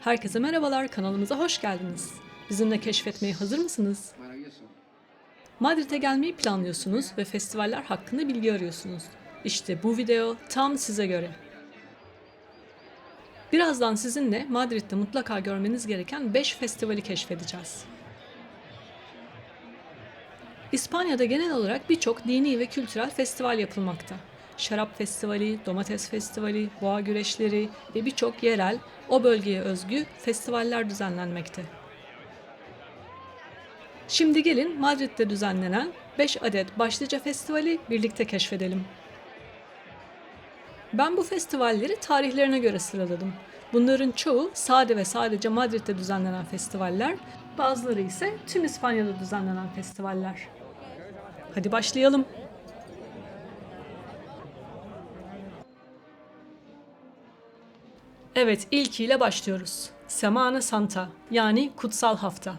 Herkese merhabalar, kanalımıza hoş geldiniz. Bizimle keşfetmeye hazır mısınız? Madrid'e gelmeyi planlıyorsunuz ve festivaller hakkında bilgi arıyorsunuz. İşte bu video tam size göre. Birazdan sizinle Madrid'de mutlaka görmeniz gereken 5 festivali keşfedeceğiz. İspanya'da genel olarak birçok dini ve kültürel festival yapılmakta. Şarap Festivali, Domates Festivali, Boğa Güreşleri ve birçok yerel, o bölgeye özgü festivaller düzenlenmekte. Şimdi gelin Madrid'de düzenlenen 5 adet başlıca festivali birlikte keşfedelim. Ben bu festivalleri tarihlerine göre sıraladım. Bunların çoğu sade ve sadece Madrid'de düzenlenen festivaller, bazıları ise tüm İspanya'da düzenlenen festivaller. Hadi başlayalım. Evet, ilkiyle başlıyoruz. Semana Santa yani kutsal hafta.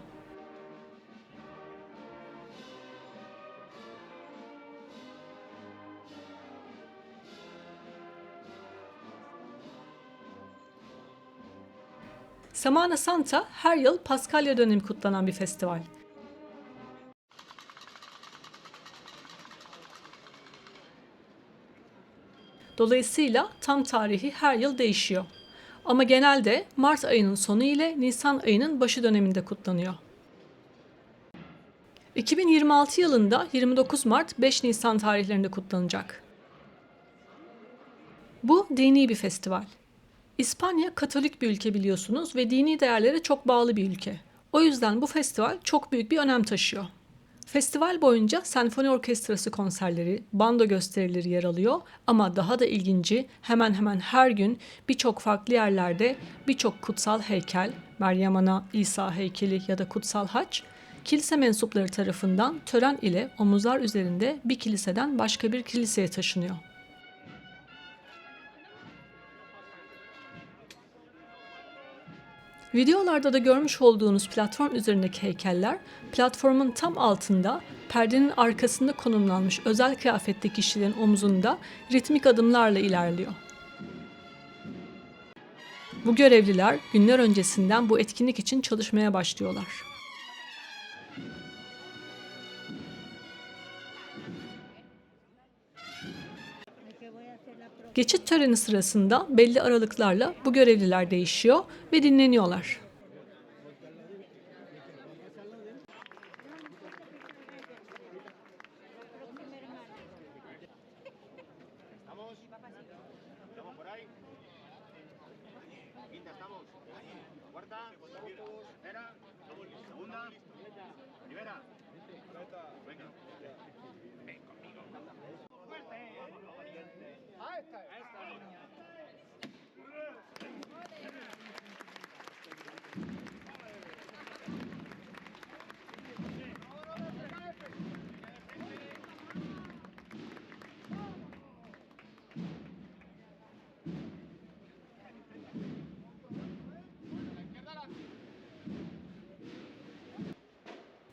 Semana Santa her yıl Paskalya dönemi kutlanan bir festival. Dolayısıyla tam tarihi her yıl değişiyor. Ama genelde Mart ayının sonu ile Nisan ayının başı döneminde kutlanıyor. 2026 yılında 29 Mart 5 Nisan tarihlerinde kutlanacak. Bu dini bir festival. İspanya Katolik bir ülke biliyorsunuz ve dini değerlere çok bağlı bir ülke. O yüzden bu festival çok büyük bir önem taşıyor. Festival boyunca senfoni orkestrası konserleri, bando gösterileri yer alıyor ama daha da ilginci hemen hemen her gün birçok farklı yerlerde birçok kutsal heykel, Meryem Ana, İsa heykeli ya da kutsal haç, kilise mensupları tarafından tören ile omuzlar üzerinde bir kiliseden başka bir kiliseye taşınıyor. Videolarda da görmüş olduğunuz platform üzerindeki heykeller, platformun tam altında perdenin arkasında konumlanmış özel kıyafetli kişilerin omzunda ritmik adımlarla ilerliyor. Bu görevliler günler öncesinden bu etkinlik için çalışmaya başlıyorlar. Geçit töreni sırasında belli aralıklarla bu görevliler değişiyor ve dinleniyorlar.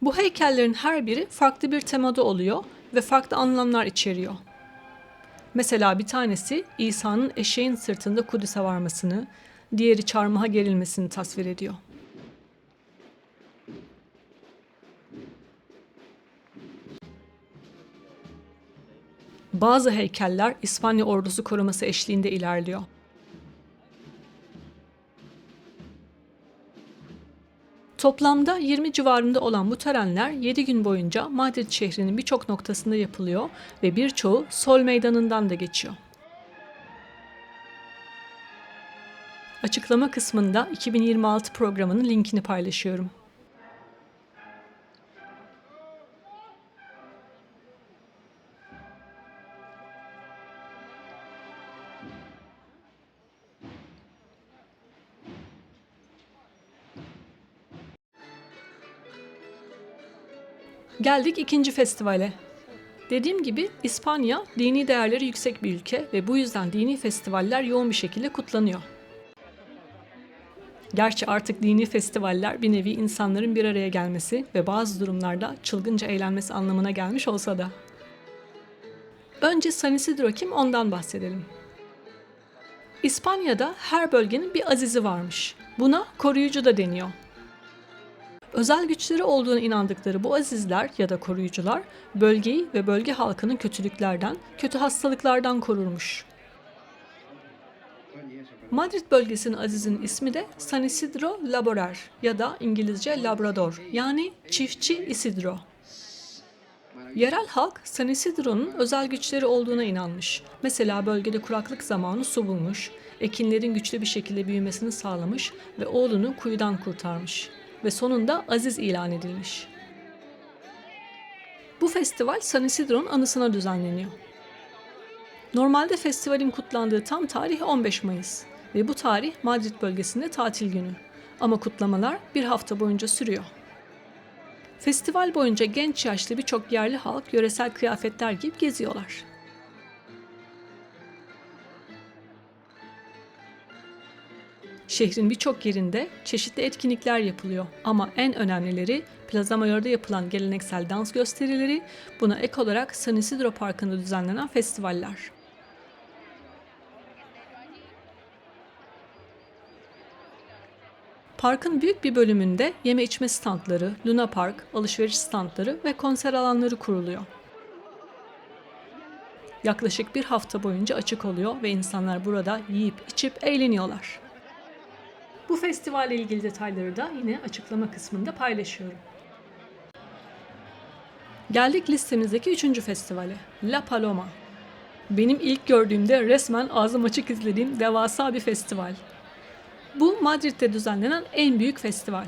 Bu heykellerin her biri farklı bir temada oluyor ve farklı anlamlar içeriyor. Mesela bir tanesi İsa'nın eşeğin sırtında Kudüs'e varmasını, diğeri çarmıha gerilmesini tasvir ediyor. Bazı heykeller İspanya ordusu koruması eşliğinde ilerliyor. Toplamda 20 civarında olan bu törenler 7 gün boyunca Madrid şehrinin birçok noktasında yapılıyor ve birçoğu Sol Meydanı'ndan da geçiyor. Açıklama kısmında 2026 programının linkini paylaşıyorum. Geldik ikinci festivale. Dediğim gibi İspanya dini değerleri yüksek bir ülke ve bu yüzden dini festivaller yoğun bir şekilde kutlanıyor. Gerçi artık dini festivaller bir nevi insanların bir araya gelmesi ve bazı durumlarda çılgınca eğlenmesi anlamına gelmiş olsa da. Önce San Isidro kim ondan bahsedelim. İspanya'da her bölgenin bir azizi varmış. Buna koruyucu da deniyor. Özel güçleri olduğuna inandıkları bu azizler ya da koruyucular bölgeyi ve bölge halkını kötülüklerden, kötü hastalıklardan korurmuş. Madrid bölgesinin azizinin ismi de San Isidro Laborer ya da İngilizce Labrador yani çiftçi Isidro. Yerel halk San Isidro'nun özel güçleri olduğuna inanmış. Mesela bölgede kuraklık zamanı su bulmuş, ekinlerin güçlü bir şekilde büyümesini sağlamış ve oğlunu kuyudan kurtarmış ve sonunda aziz ilan edilmiş. Bu festival San Isidro'nun anısına düzenleniyor. Normalde festivalin kutlandığı tam tarih 15 Mayıs ve bu tarih Madrid bölgesinde tatil günü. Ama kutlamalar bir hafta boyunca sürüyor. Festival boyunca genç yaşlı birçok yerli halk yöresel kıyafetler giyip geziyorlar. Şehrin birçok yerinde çeşitli etkinlikler yapılıyor ama en önemlileri Plaza Mayor'da yapılan geleneksel dans gösterileri, buna ek olarak San Isidro Parkı'nda düzenlenen festivaller. Parkın büyük bir bölümünde yeme içme standları, Luna Park, alışveriş standları ve konser alanları kuruluyor. Yaklaşık bir hafta boyunca açık oluyor ve insanlar burada yiyip içip eğleniyorlar. Bu festivalle ilgili detayları da yine açıklama kısmında paylaşıyorum. Geldik listemizdeki üçüncü festivale, La Paloma. Benim ilk gördüğümde resmen ağzım açık izlediğim devasa bir festival. Bu Madrid'de düzenlenen en büyük festival.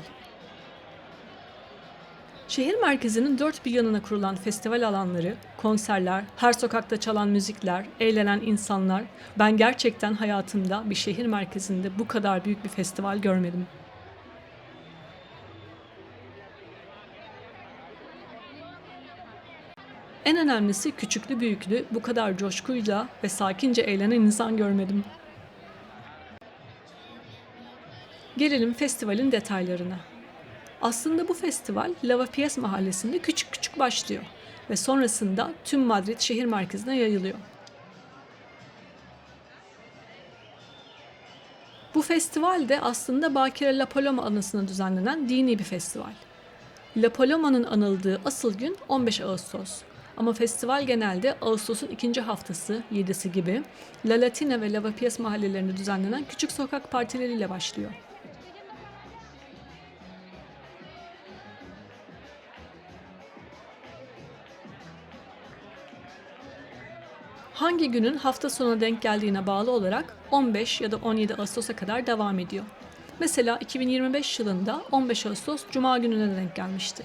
Şehir merkezinin dört bir yanına kurulan festival alanları, konserler, her sokakta çalan müzikler, eğlenen insanlar. Ben gerçekten hayatımda bir şehir merkezinde bu kadar büyük bir festival görmedim. En önemlisi küçüklü büyüklü bu kadar coşkuyla ve sakince eğlenen insan görmedim. Gelelim festivalin detaylarına. Aslında bu festival Lavapiés mahallesinde küçük küçük başlıyor ve sonrasında tüm Madrid şehir merkezine yayılıyor. Bu festival de aslında Bakire La Paloma anısına düzenlenen dini bir festival. La Paloma'nın anıldığı asıl gün 15 Ağustos. Ama festival genelde Ağustos'un ikinci haftası, 7'si gibi La Latina ve Lavapiés mahallelerinde düzenlenen küçük sokak partileriyle başlıyor. Hangi günün hafta sonuna denk geldiğine bağlı olarak 15 ya da 17 Ağustos'a kadar devam ediyor. Mesela 2025 yılında 15 Ağustos Cuma gününe denk gelmişti.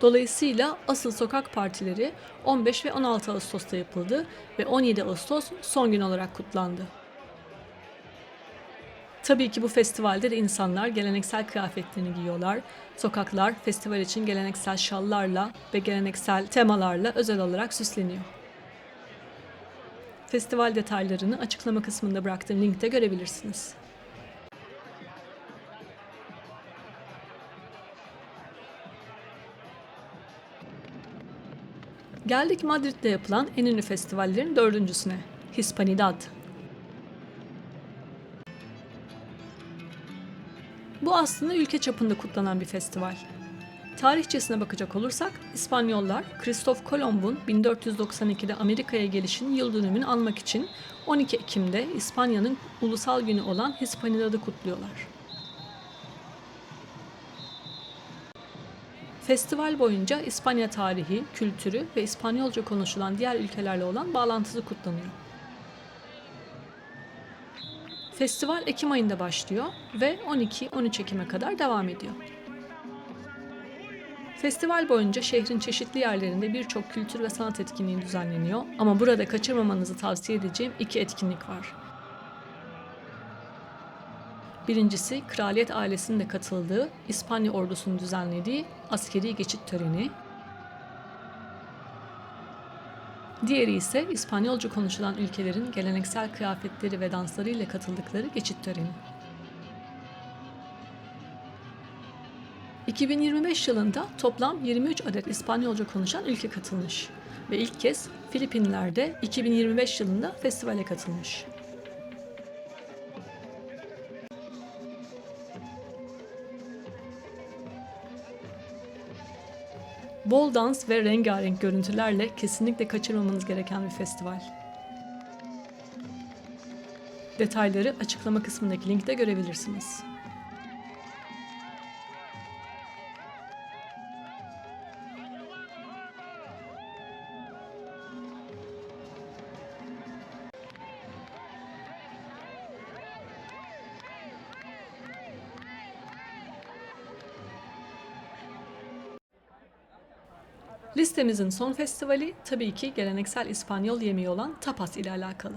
Dolayısıyla asıl sokak partileri 15 ve 16 Ağustos'ta yapıldı ve 17 Ağustos son gün olarak kutlandı. Tabii ki bu festivalde de insanlar geleneksel kıyafetlerini giyiyorlar. Sokaklar festival için geleneksel şallarla ve geleneksel temalarla özel olarak süsleniyor. Festival detaylarını açıklama kısmında bıraktığım linkte görebilirsiniz. Geldik Madrid'de yapılan en ünlü festivallerin dördüncüsüne, Hispanidad. Bu aslında ülke çapında kutlanan bir festival. Tarihçesine bakacak olursak İspanyollar Kristof Kolomb'un 1492'de Amerika'ya gelişinin yıl dönümünü anmak için 12 Ekim'de İspanya'nın ulusal günü olan Hispanidad'ı kutluyorlar. Festival boyunca İspanya tarihi, kültürü ve İspanyolca konuşulan diğer ülkelerle olan bağlantısı kutlanıyor. Festival Ekim ayında başlıyor ve 12-13 Ekim'e kadar devam ediyor. Festival boyunca şehrin çeşitli yerlerinde birçok kültür ve sanat etkinliği düzenleniyor ama burada kaçırmamanızı tavsiye edeceğim iki etkinlik var. Birincisi kraliyet ailesinin de katıldığı İspanya ordusunun düzenlediği askeri geçit töreni. Diğeri ise İspanyolca konuşulan ülkelerin geleneksel kıyafetleri ve danslarıyla katıldıkları geçit töreni. 2025 yılında toplam 23 adet İspanyolca konuşan ülke katılmış ve ilk kez Filipinler'de 2025 yılında festivale katılmış. Bol dans ve rengarenk görüntülerle kesinlikle kaçırmamanız gereken bir festival. Detayları açıklama kısmındaki linkte görebilirsiniz. Listemizin son festivali tabii ki geleneksel İspanyol yemeği olan tapas ile alakalı.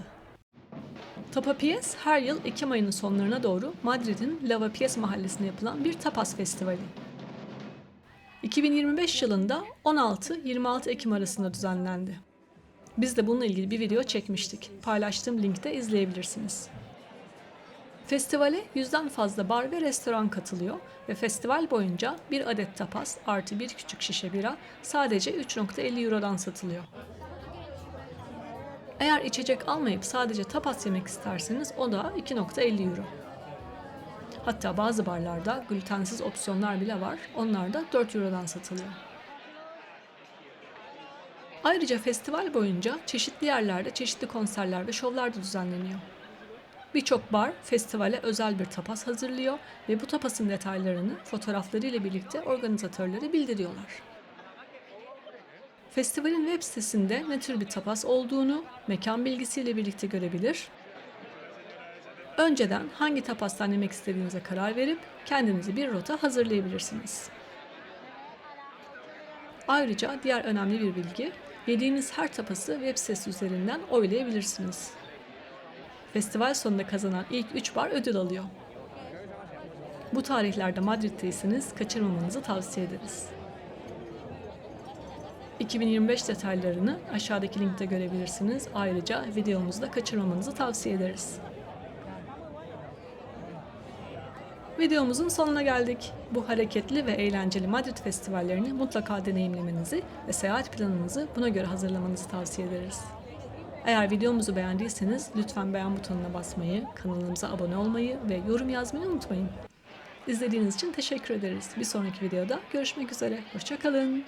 Tapapies her yıl Ekim ayının sonlarına doğru Madrid'in Lavapiés mahallesinde yapılan bir tapas festivali. 2025 yılında 16-26 Ekim arasında düzenlendi. Biz de bununla ilgili bir video çekmiştik. Paylaştığım linkte izleyebilirsiniz. Festivale yüzden fazla bar ve restoran katılıyor ve festival boyunca bir adet tapas artı bir küçük şişe bira sadece 3.50 Euro'dan satılıyor. Eğer içecek almayıp sadece tapas yemek isterseniz o da 2.50 Euro. Hatta bazı barlarda glutensiz opsiyonlar bile var. Onlar da 4 Euro'dan satılıyor. Ayrıca festival boyunca çeşitli yerlerde çeşitli konserler ve şovlar da düzenleniyor. Birçok bar festivale özel bir tapas hazırlıyor ve bu tapasın detaylarını fotoğraflarıyla birlikte organizatörlere bildiriyorlar. Festivalin web sitesinde ne tür bir tapas olduğunu mekan bilgisiyle birlikte görebilir. Önceden hangi tapastan yemek istediğinize karar verip kendinize bir rota hazırlayabilirsiniz. Ayrıca diğer önemli bir bilgi, yediğiniz her tapası web sitesi üzerinden oylayabilirsiniz. Festival sonunda kazanan ilk 3 bar ödül alıyor. Bu tarihlerde Madrid'teyseniz kaçırmamanızı tavsiye ederiz. 2025 detaylarını aşağıdaki linkte görebilirsiniz. Ayrıca videomuzu da kaçırmamanızı tavsiye ederiz. Videomuzun sonuna geldik. Bu hareketli ve eğlenceli Madrid festivallerini mutlaka deneyimlemenizi ve seyahat planınızı buna göre hazırlamanızı tavsiye ederiz. Eğer videomuzu beğendiyseniz lütfen beğen butonuna basmayı, kanalımıza abone olmayı ve yorum yazmayı unutmayın. İzlediğiniz için teşekkür ederiz. Bir sonraki videoda görüşmek üzere. Hoşçakalın.